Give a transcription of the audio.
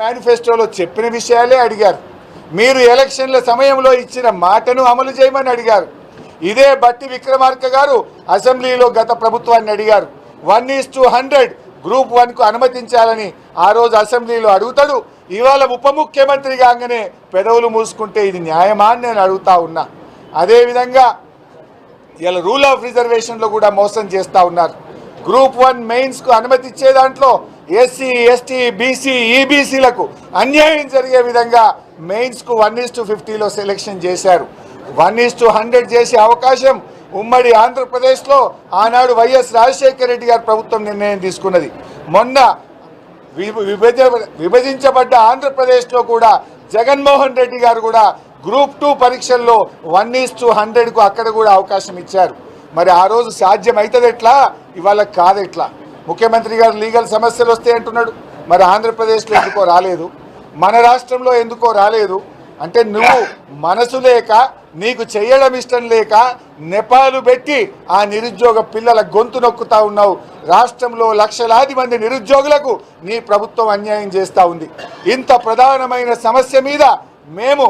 మేనిఫెస్టోలో చెప్పిన విషయాలే అడిగారు. మీరు ఎలక్షన్ల సమయంలో ఇచ్చిన మాటను అమలు చేయమని అడిగారు. ఇదే బట్టి విక్రమార్క గారు అసెంబ్లీలో గత ప్రభుత్వాన్ని అడిగారు. One is to hundred group వన్కు అనుమతించాలని ఆ రోజు అసెంబ్లీలో అడుగుతాడు. ఇవాళ ఉప ముఖ్యమంత్రి కాగానే పెదవులు మూసుకుంటే ఇది న్యాయమా అని నేను అడుగుతా ఉన్నా. అదేవిధంగా ఇలా రూల్ ఆఫ్ రిజర్వేషన్లో కూడా మోసం చేస్తూ ఉన్నారు. గ్రూప్ వన్ మెయిన్స్కు అనుమతి ఇచ్చే దాంట్లో ఎస్సీ ఎస్టీ బీసీ ఈబీసీలకు అన్యాయం జరిగే విధంగా మెయిన్స్కు వన్ ఈస్ టు ఫిఫ్టీలో సెలెక్షన్ చేశారు. వన్ ఈస్ టు హండ్రెడ్ చేసే అవకాశం ఉమ్మడి ఆంధ్రప్రదేశ్లో ఆనాడు వైఎస్ రాజశేఖర రెడ్డి గారి ప్రభుత్వం నిర్ణయం తీసుకున్నది. మొన్న విభజ విభజించబడ్డ ఆంధ్రప్రదేశ్లో కూడా జగన్మోహన్ రెడ్డి గారు కూడా గ్రూప్ టూ పరీక్షల్లో వన్ ఈస్ టు హండ్రెడ్కు అక్కడ కూడా అవకాశం ఇచ్చారు. మరి ఆ రోజు సాధ్యం అవుతుంది ఎట్లా? ఇవాళ కాదెట్లా ముఖ్యమంత్రి గారు లీగల్ సమస్యలు వస్తాయి అంటున్నాడు. మరి ఆంధ్రప్రదేశ్లో ఎందుకో రాలేదు. మన రాష్ట్రంలో ఎందుకో రాలేదు. అంటే నువ్వు మనసు లేక నీకు చేయడం ఇష్టం లేక నెపాలు పెట్టి ఆ నిరుద్యోగ పిల్లల గొంతు నొక్కుతా ఉన్నావు. రాష్ట్రంలో లక్షలాది మంది నిరుద్యోగులకు నీ ప్రభుత్వం అన్యాయం చేస్తూ ఉంది. ఇంత ప్రధానమైన సమస్య మీద మేము